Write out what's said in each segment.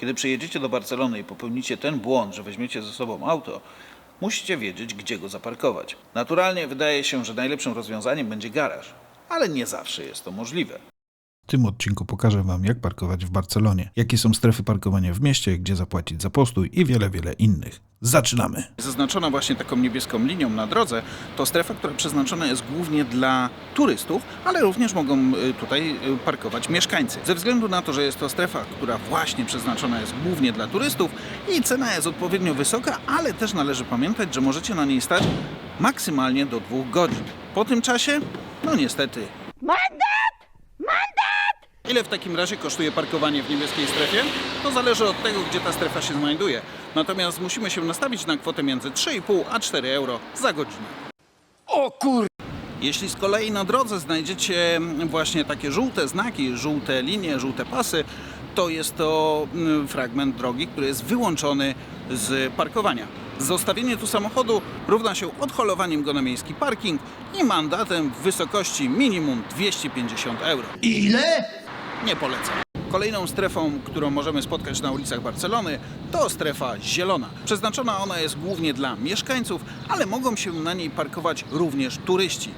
Kiedy przyjedziecie do Barcelony i popełnicie ten błąd, że weźmiecie ze sobą auto, musicie wiedzieć, gdzie go zaparkować. Naturalnie wydaje się, że najlepszym rozwiązaniem będzie garaż, ale nie zawsze jest to możliwe. W tym odcinku pokażę Wam, jak parkować w Barcelonie, jakie są strefy parkowania w mieście, gdzie zapłacić za postój i wiele, wiele innych. Zaczynamy! Zaznaczona właśnie taką niebieską linią na drodze, to strefa, która przeznaczona jest głównie dla turystów, ale również mogą y, tutaj y, parkować mieszkańcy. Ze względu na to, że jest to strefa, która właśnie przeznaczona jest głównie dla turystów i cena jest odpowiednio wysoka, ale też należy pamiętać, że możecie na niej stać maksymalnie do dwóch godzin. Po tym czasie, no niestety. Ile w takim razie kosztuje parkowanie w niebieskiej strefie? To zależy od tego, gdzie ta strefa się znajduje. Natomiast musimy się nastawić na kwotę między 3,5 a 4 euro za godzinę. O kur... Jeśli z kolei na drodze znajdziecie właśnie takie żółte znaki, żółte linie, żółte pasy, to jest to mm, fragment drogi, który jest wyłączony z parkowania. Zostawienie tu samochodu równa się odholowaniem go na miejski parking i mandatem w wysokości minimum 250 euro. Ile? Nie polecam. Kolejną strefą, którą możemy spotkać na ulicach Barcelony, to strefa zielona. Przeznaczona ona jest głównie dla mieszkańców, ale mogą się na niej parkować również turyści.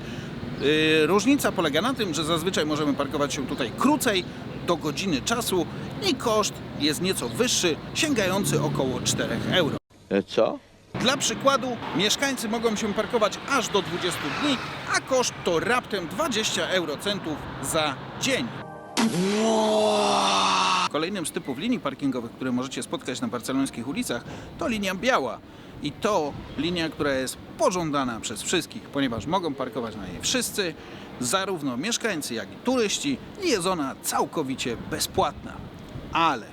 Yy, różnica polega na tym, że zazwyczaj możemy parkować się tutaj krócej, do godziny czasu i koszt jest nieco wyższy, sięgający około 4 euro. E, Co? Dla przykładu, mieszkańcy mogą się parkować aż do 20 dni, a koszt to raptem 20 eurocentów za dzień. Kolejnym z typów linii parkingowych, które możecie spotkać na barcelońskich ulicach, to linia biała. I to linia, która jest pożądana przez wszystkich, ponieważ mogą parkować na niej wszyscy, zarówno mieszkańcy, jak i turyści, i jest ona całkowicie bezpłatna. Ale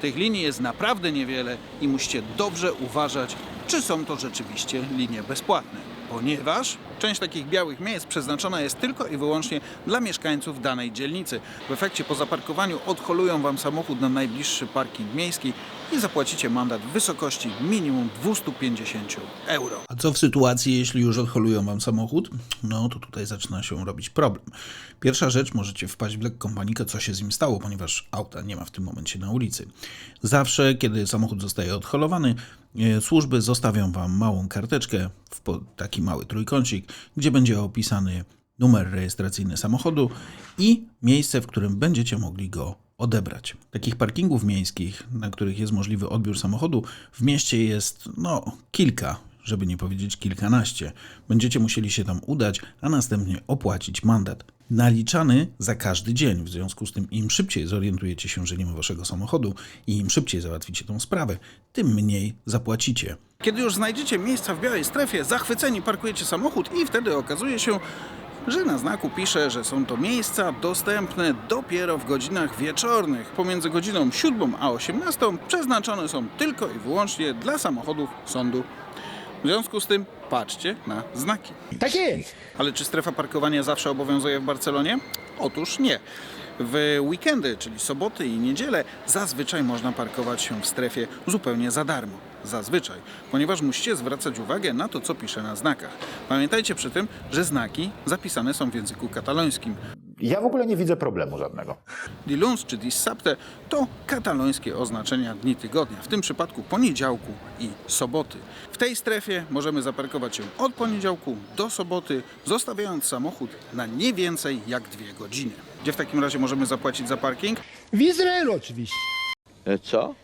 tych linii jest naprawdę niewiele i musicie dobrze uważać, czy są to rzeczywiście linie bezpłatne. Ponieważ część takich białych miejsc przeznaczona jest tylko i wyłącznie dla mieszkańców danej dzielnicy. W efekcie po zaparkowaniu odholują Wam samochód na najbliższy parking miejski i zapłacicie mandat w wysokości minimum 250 euro. A co w sytuacji, jeśli już odholują Wam samochód? No to tutaj zaczyna się robić problem. Pierwsza rzecz, możecie wpaść w lekką panikę, co się z nim stało, ponieważ auta nie ma w tym momencie na ulicy. Zawsze, kiedy samochód zostaje odholowany, służby zostawią Wam małą karteczkę, taki mały trójkącik, gdzie będzie opisany numer rejestracyjny samochodu i miejsce, w którym będziecie mogli go odebrać. Takich parkingów miejskich, na których jest możliwy odbiór samochodu, w mieście jest no kilka, żeby nie powiedzieć kilkanaście. Będziecie musieli się tam udać, a następnie opłacić mandat. Naliczany za każdy dzień. W związku z tym, im szybciej zorientujecie się, że nie ma waszego samochodu i im szybciej załatwicie tą sprawę, tym mniej zapłacicie. Kiedy już znajdziecie miejsca w białej strefie, zachwyceni parkujecie samochód i wtedy okazuje się, że na znaku pisze, że są to miejsca dostępne dopiero w godzinach wieczornych. Pomiędzy godziną 7 a 18 przeznaczone są tylko i wyłącznie dla samochodów sądu. W związku z tym patrzcie na znaki. Tak jest. Ale czy strefa parkowania zawsze obowiązuje w Barcelonie? Otóż nie. W weekendy, czyli soboty i niedzielę, zazwyczaj można parkować się w strefie zupełnie za darmo. Zazwyczaj, ponieważ musicie zwracać uwagę na to, co pisze na znakach. Pamiętajcie przy tym, że znaki zapisane są w języku katalońskim. Ja w ogóle nie widzę problemu żadnego. Diluns czy dissabte to katalońskie oznaczenia dni tygodnia, w tym przypadku poniedziałku i soboty. W tej strefie możemy zaparkować się od poniedziałku do soboty, zostawiając samochód na nie więcej jak dwie godziny. Gdzie w takim razie możemy zapłacić za parking? W Izraelu oczywiście. E, Co?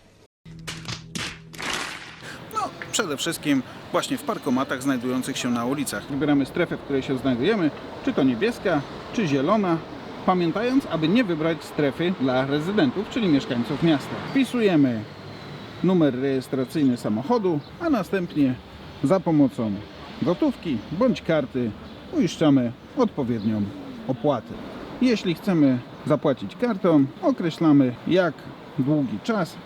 Przede wszystkim właśnie w parkomatach znajdujących się na ulicach. Wybieramy strefę, w której się znajdujemy, czy to niebieska, czy zielona, pamiętając, aby nie wybrać strefy dla rezydentów, czyli mieszkańców miasta. Wpisujemy numer rejestracyjny samochodu, a następnie za pomocą gotówki bądź karty uiszczamy odpowiednią opłatę. Jeśli chcemy zapłacić kartą, określamy jak długi czas,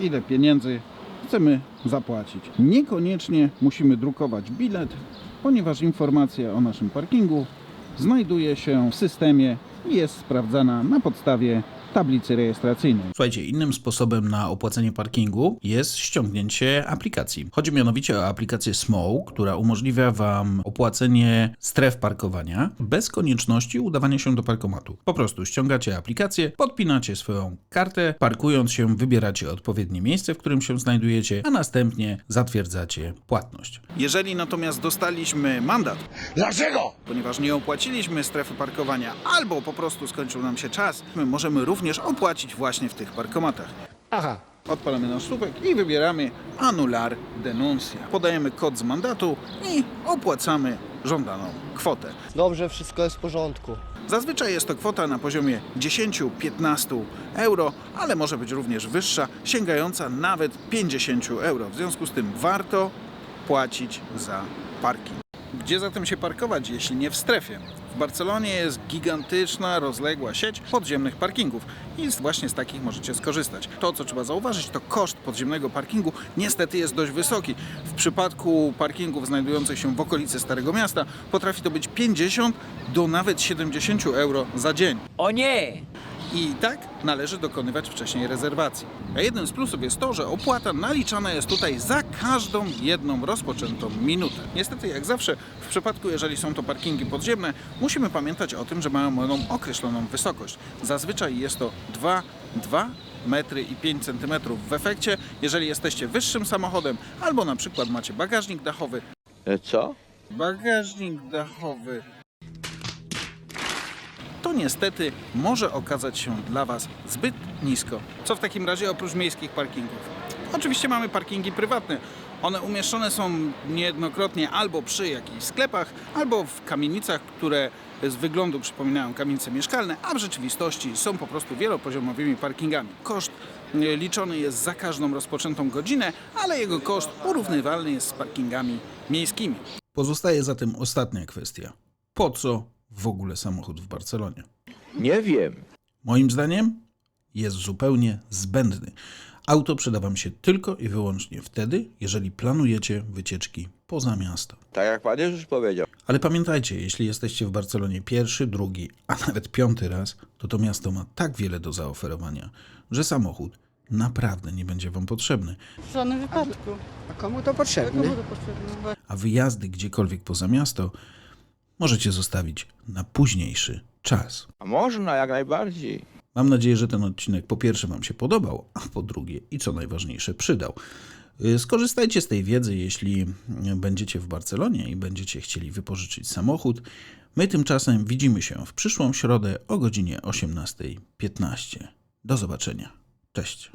ile pieniędzy chcemy zapłacić. Niekoniecznie musimy drukować bilet, ponieważ informacja o naszym parkingu znajduje się w systemie i jest sprawdzana na podstawie tablicy rejestracyjnej. Słuchajcie, innym sposobem na opłacenie parkingu jest ściągnięcie aplikacji. Chodzi mianowicie o aplikację Smoł, która umożliwia Wam opłacenie stref parkowania bez konieczności udawania się do parkomatu. Po prostu ściągacie aplikację, podpinacie swoją kartę, parkując się wybieracie odpowiednie miejsce, w którym się znajdujecie, a następnie zatwierdzacie płatność. Jeżeli natomiast dostaliśmy mandat, Dlaczego? ponieważ nie opłaciliśmy strefy parkowania albo po prostu skończył nam się czas, my możemy również opłacić właśnie w tych parkomatach. Aha. Odpalamy nasz słupek i wybieramy Annular Denuncia. Podajemy kod z mandatu i opłacamy żądaną kwotę. Dobrze, wszystko jest w porządku. Zazwyczaj jest to kwota na poziomie 10-15 euro, ale może być również wyższa, sięgająca nawet 50 euro. W związku z tym warto płacić za parking. Gdzie zatem się parkować, jeśli nie w strefie? W Barcelonie jest gigantyczna, rozległa sieć podziemnych parkingów i właśnie z takich możecie skorzystać. To, co trzeba zauważyć, to koszt podziemnego parkingu niestety jest dość wysoki. W przypadku parkingów znajdujących się w okolicy Starego Miasta potrafi to być 50 do nawet 70 euro za dzień. O nie! I tak należy dokonywać wcześniej rezerwacji. A jednym z plusów jest to, że opłata naliczana jest tutaj za każdą jedną rozpoczętą minutę. Niestety, jak zawsze, w przypadku, jeżeli są to parkingi podziemne, musimy pamiętać o tym, że mają one określoną wysokość. Zazwyczaj jest to 2, 2 metry i 5 centymetrów. W efekcie, jeżeli jesteście wyższym samochodem albo na przykład macie bagażnik dachowy, E, Co? bagażnik dachowy, to niestety może okazać się dla Was zbyt nisko. Co w takim razie oprócz miejskich parkingów? Oczywiście mamy parkingi prywatne. One umieszczone są niejednokrotnie albo przy jakichś sklepach, albo w kamienicach, które z wyglądu przypominają kamienice mieszkalne, a w rzeczywistości są po prostu wielopoziomowymi parkingami. Koszt e, liczony jest za każdą rozpoczętą godzinę, ale jego koszt porównywalny jest z parkingami miejskimi. Pozostaje zatem ostatnia kwestia. Po co w ogóle samochód w Barcelonie? Nie wiem. Moim zdaniem jest zupełnie zbędny. Auto przyda Wam się tylko i wyłącznie wtedy, jeżeli planujecie wycieczki poza miasto. Tak jak pan już powiedział. Ale pamiętajcie, jeśli jesteście w Barcelonie pierwszy, drugi, a nawet piąty raz, to to miasto ma tak wiele do zaoferowania, że samochód naprawdę nie będzie Wam potrzebny, W żadnym wypadku. A komu to potrzebne? Komu to potrzebne? a wyjazdy gdziekolwiek poza miasto możecie zostawić na późniejszy czas. A można jak najbardziej. Mam nadzieję, że ten odcinek po pierwsze Wam się podobał, a po drugie i co najważniejsze przydał. Y, Skorzystajcie z tej wiedzy, jeśli będziecie w Barcelonie i będziecie chcieli wypożyczyć samochód. My tymczasem widzimy się w przyszłą środę o godzinie 18.15. Do zobaczenia. Cześć.